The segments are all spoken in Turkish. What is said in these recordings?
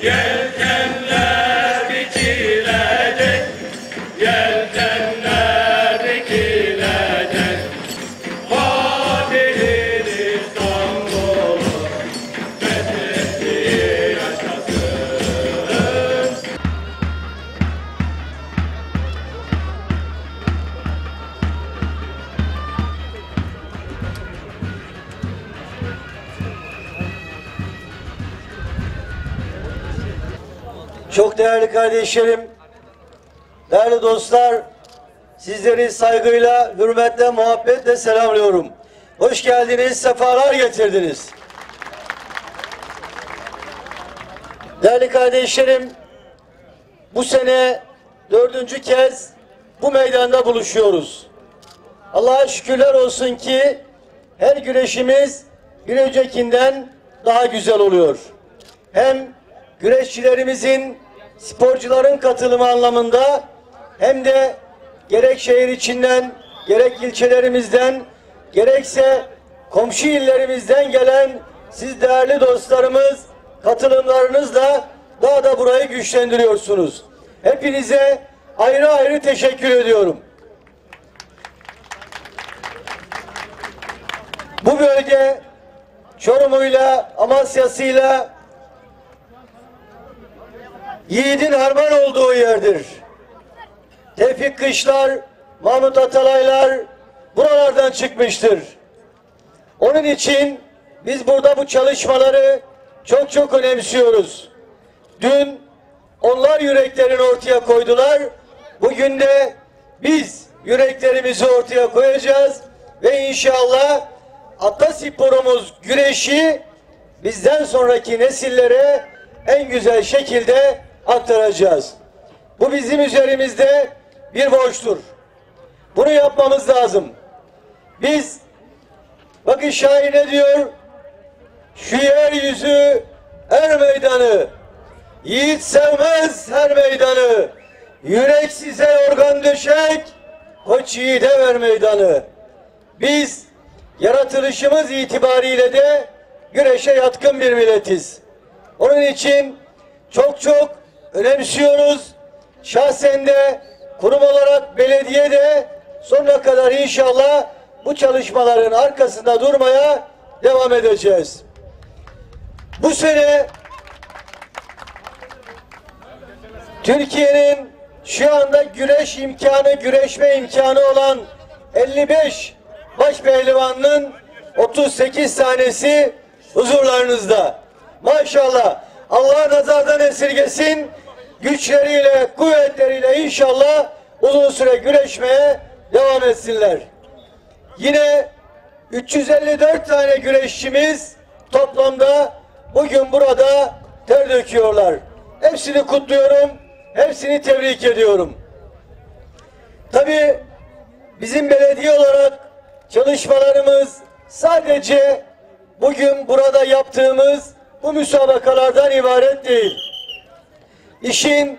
Yeah. Çok değerli kardeşlerim, değerli dostlar, sizleri saygıyla, hürmetle, muhabbetle selamlıyorum. Hoş geldiniz, sefalar getirdiniz. Değerli kardeşlerim, bu sene dördüncü kez bu meydanda buluşuyoruz. Allah'a şükürler olsun ki her güreşimiz bir öncekinden daha güzel oluyor. Hem güreşçilerimizin, sporcuların katılımı anlamında hem de gerek şehir içinden, gerek ilçelerimizden, gerekse komşu illerimizden gelen siz değerli dostlarımız katılımlarınızla daha da burayı güçlendiriyorsunuz. Hepinize ayrı ayrı teşekkür ediyorum. Bu bölge Çorum'uyla, Amasya'sıyla yiğidin harman olduğu yerdir. Tevfik Kışlar, Mahmut Atalaylar buralardan çıkmıştır. Onun için biz burada bu çalışmaları çok çok önemsiyoruz. Dün onlar yüreklerini ortaya koydular. Bugün de biz yüreklerimizi ortaya koyacağız ve inşallah atasporumuz güreşi bizden sonraki nesillere en güzel şekilde aktaracağız. Bu bizim üzerimizde bir borçtur. Bunu yapmamız lazım. Biz bakın şair ne diyor? Şu yeryüzü er meydanı Yiğit sevmez her meydanı Yürek size organ döşek Koç yiğide ver meydanı Biz yaratılışımız itibariyle de güreşe yatkın bir milletiz. Onun için çok çok önemsiyoruz. Şahsen de kurum olarak belediye de sonuna kadar inşallah bu çalışmaların arkasında durmaya devam edeceğiz. Bu sene Türkiye'nin şu anda güreş imkanı, güreşme imkanı olan 55 baş pehlivanının 38 tanesi huzurlarınızda. Maşallah Allah nazardan esirgesin. Güçleriyle, kuvvetleriyle inşallah uzun süre güreşmeye devam etsinler. Yine 354 tane güreşçimiz toplamda bugün burada ter döküyorlar. Hepsini kutluyorum. Hepsini tebrik ediyorum. Tabii bizim belediye olarak çalışmalarımız sadece bugün burada yaptığımız bu müsabakalardan ibaret değil. İşin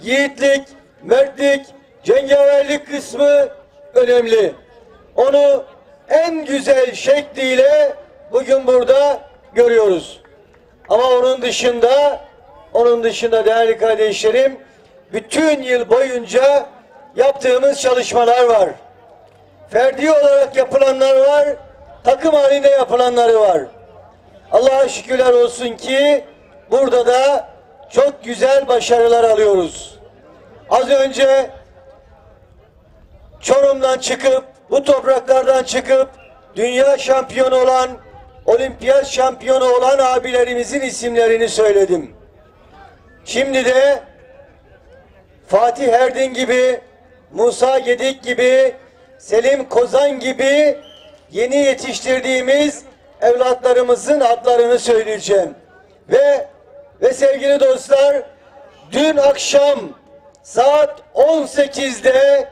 yiğitlik, mertlik, cengaverlik kısmı önemli. Onu en güzel şekliyle bugün burada görüyoruz. Ama onun dışında onun dışında değerli kardeşlerim bütün yıl boyunca yaptığımız çalışmalar var. Ferdi olarak yapılanlar var, takım halinde yapılanları var. Allah'a şükürler olsun ki burada da çok güzel başarılar alıyoruz. Az önce Çorum'dan çıkıp bu topraklardan çıkıp dünya şampiyonu olan olimpiyat şampiyonu olan abilerimizin isimlerini söyledim. Şimdi de Fatih Erdin gibi, Musa Gedik gibi, Selim Kozan gibi yeni yetiştirdiğimiz evlatlarımızın adlarını söyleyeceğim. Ve ve sevgili dostlar, dün akşam saat 18'de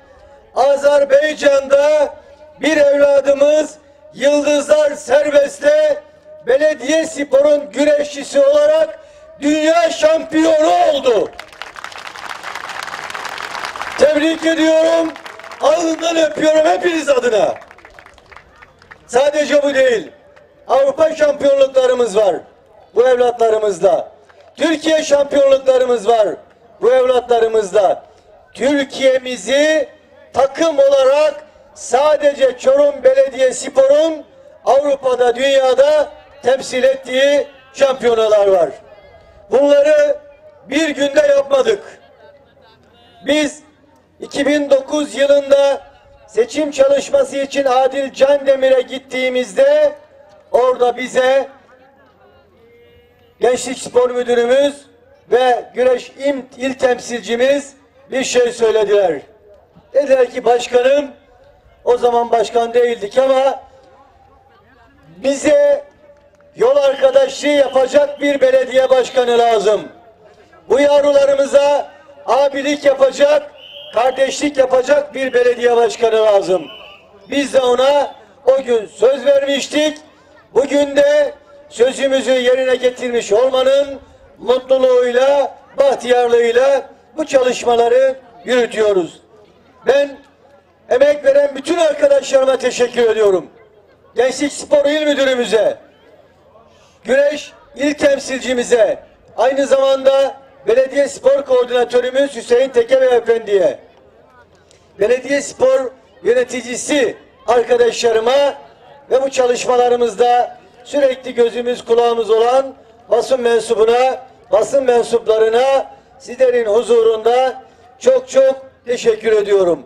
Azerbaycan'da bir evladımız Yıldızlar Serbest'te belediye sporun güreşçisi olarak dünya şampiyonu oldu. Tebrik ediyorum. Alnından öpüyorum hepiniz adına. Sadece bu değil. Avrupa şampiyonluklarımız var. Bu evlatlarımızda. Türkiye şampiyonluklarımız var bu evlatlarımızda. Türkiye'mizi takım olarak sadece Çorum Belediyespor'un Avrupa'da, dünyada temsil ettiği şampiyonalar var. Bunları bir günde yapmadık. Biz 2009 yılında seçim çalışması için Adil Candemir'e gittiğimizde orada bize Gençlik Spor Müdürümüz ve Güreş İl, il temsilcimiz bir şey söylediler. Dediler ki başkanım o zaman başkan değildik ama bize yol arkadaşlığı yapacak bir belediye başkanı lazım. Bu yavrularımıza abilik yapacak, kardeşlik yapacak bir belediye başkanı lazım. Biz de ona o gün söz vermiştik. Bugün de sözümüzü yerine getirmiş olmanın mutluluğuyla, bahtiyarlığıyla bu çalışmaları yürütüyoruz. Ben emek veren bütün arkadaşlarıma teşekkür ediyorum. Gençlik Spor İl Müdürümüze, Güreş İl Temsilcimize, aynı zamanda Belediye Spor Koordinatörümüz Hüseyin Tekebe Efendi'ye, Belediye Spor yöneticisi arkadaşlarıma ve bu çalışmalarımızda sürekli gözümüz kulağımız olan basın mensubuna, basın mensuplarına sizlerin huzurunda çok çok teşekkür ediyorum.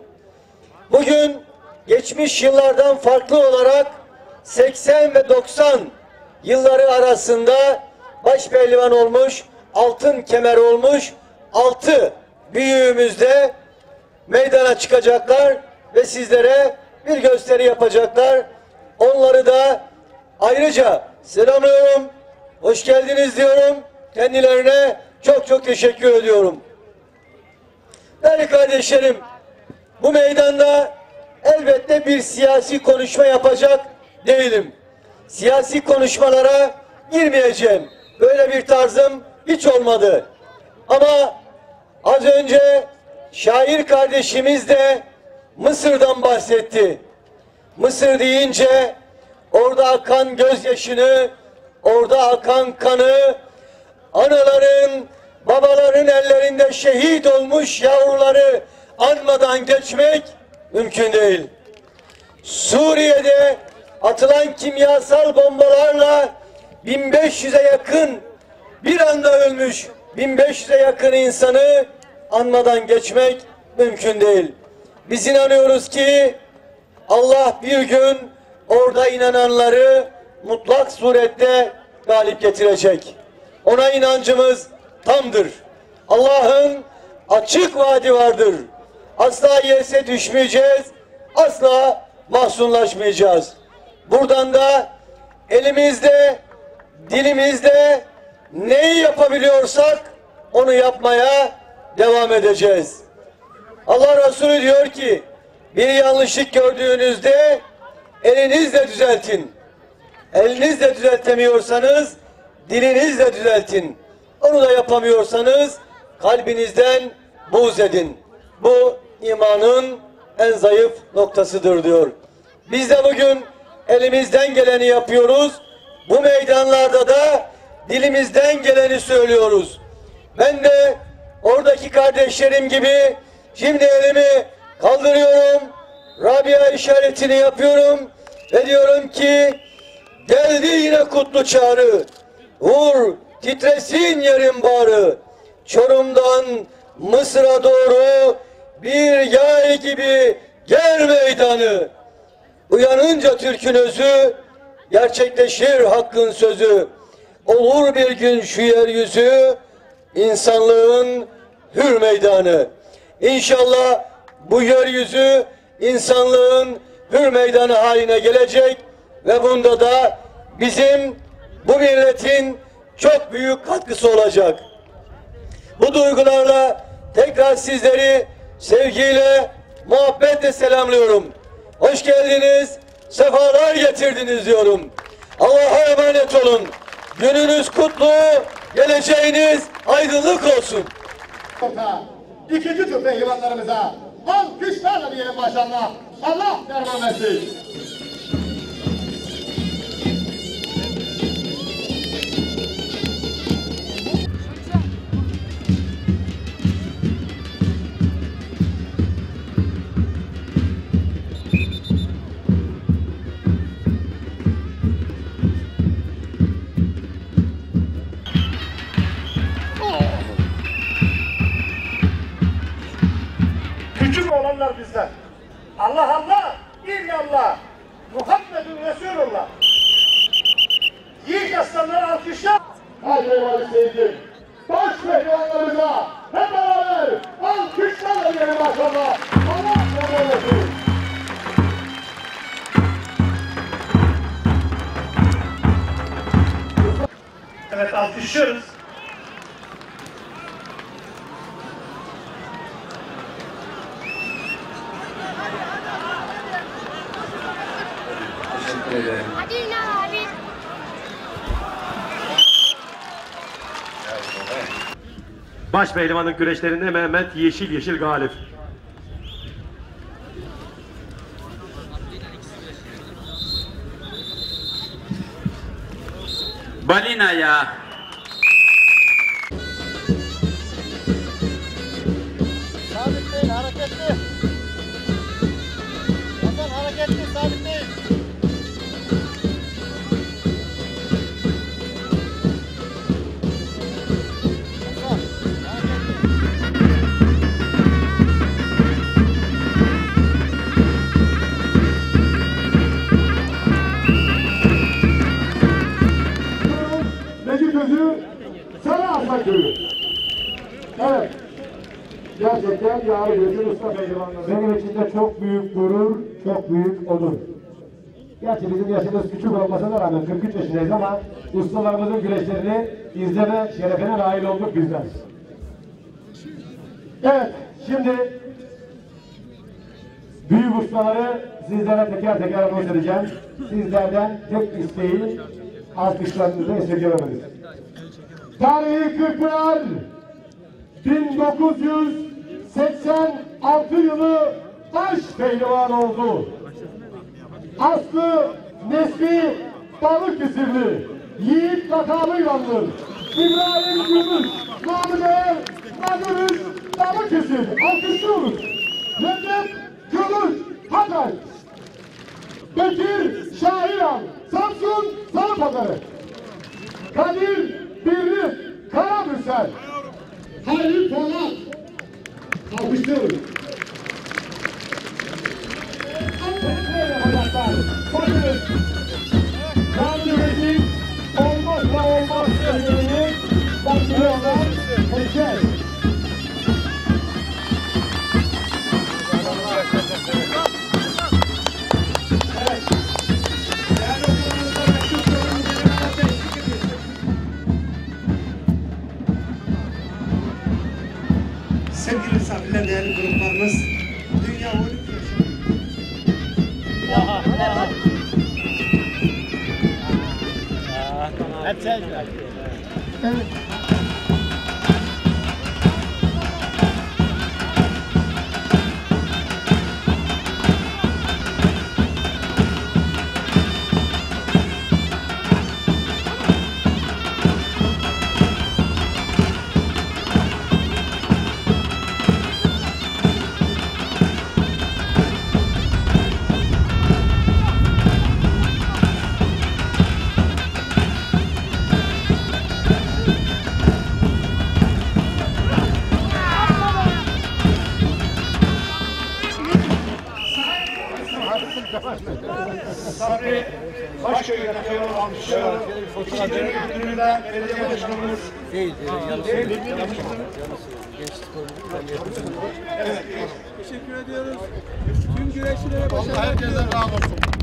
Bugün geçmiş yıllardan farklı olarak 80 ve 90 yılları arasında baş pehlivan olmuş, altın kemer olmuş, altı büyüğümüz de meydana çıkacaklar ve sizlere bir gösteri yapacaklar. Onları da ayrıca selamlıyorum. Hoş geldiniz diyorum. Kendilerine çok çok teşekkür ediyorum. Değerli kardeşlerim, bu meydanda elbette bir siyasi konuşma yapacak değilim. Siyasi konuşmalara girmeyeceğim. Böyle bir tarzım hiç olmadı. Ama az önce şair kardeşimiz de Mısır'dan bahsetti. Mısır deyince orada akan gözyaşını, orada akan kanı, anaların, babaların ellerinde şehit olmuş yavruları anmadan geçmek mümkün değil. Suriye'de atılan kimyasal bombalarla 1500'e yakın bir anda ölmüş 1500'e yakın insanı anmadan geçmek mümkün değil. Biz inanıyoruz ki Allah bir gün orada inananları mutlak surette galip getirecek. Ona inancımız tamdır. Allah'ın açık vaadi vardır. Asla yese düşmeyeceğiz, asla mahzunlaşmayacağız. Buradan da elimizde, dilimizde neyi yapabiliyorsak onu yapmaya devam edeceğiz. Allah Resulü diyor ki bir yanlışlık gördüğünüzde elinizle düzeltin. Elinizle düzeltemiyorsanız dilinizle düzeltin. Onu da yapamıyorsanız kalbinizden buğz edin. Bu imanın en zayıf noktasıdır diyor. Biz de bugün elimizden geleni yapıyoruz. Bu meydanlarda da dilimizden geleni söylüyoruz. Ben de oradaki kardeşlerim gibi şimdi elimi kaldırıyorum. Rabia işaretini yapıyorum ve diyorum ki geldi yine kutlu çağrı. Vur titresin yerin bağrı. Çorum'dan Mısır'a doğru bir yay gibi gel meydanı. Uyanınca Türk'ün özü, gerçekleşir hakkın sözü. Olur bir gün şu yeryüzü, insanlığın hür meydanı. İnşallah bu yeryüzü insanlığın hür meydanı haline gelecek ve bunda da bizim bu milletin çok büyük katkısı olacak. Bu duygularla tekrar sizleri sevgiyle, muhabbetle selamlıyorum. Hoş geldiniz, sefalar getirdiniz diyorum. Allah'a emanet olun. Gününüz kutlu, geleceğiniz aydınlık olsun. İkinci tur pehlivanlarımıza alkışlarla diyelim maşallah. Allah derman versin. Allah, illallah, Muhammedun Resulullah. Yiğit aslanları alkışlar. Hadi eyvallah seyirci. Baş pehlivanlarımıza hep beraber alkışlarla diyelim maşallah. Allah yardım etsin. Evet alkışlıyoruz. Hadi abi. Baş pehlivanın güreşlerinde Mehmet Yeşil Yeşil galip. Balina ya. Necipözü Sarı Aslan Köyü. Evet. Gerçekten yarı gözü usta. Benim için de çok büyük gurur, çok büyük onur. Gerçi bizim yaşımız küçük olmasına rağmen 43 yaşındayız ama ustalarımızın güreşlerini izleme şerefine nail olduk bizler. Evet, şimdi büyük ustaları sizlere teker teker anons edeceğim. Sizlerden tek isteğim alkışlarınızı esirgememeniz. Tarihi Kırkpınar 1986 yılı baş pehlivan oldu. Aslı Nesli Balıkesirli, Yiğit Kakalı İranlı, İbrahim Gümüş, Namı Değer, Nagırız, Balıkesir, alkışlıyoruz. Recep Kılıç, Hatay, Bekir Şahiran, Samsun, Salıpazarı, Kadir Birli, Karabüsel, Halil Polat, alkışlıyoruz. Bakınız. Camimizin olmazsa olmaz sözlerini başlıyorlar. Konuşacağız. Başköy'den Kayol alkışlıyorum. İkinci ödülünü de belediye başkanımız Teşekkür ediyoruz. Tüm güreşçilere başarılar diliyorum. Herkese razı olsun.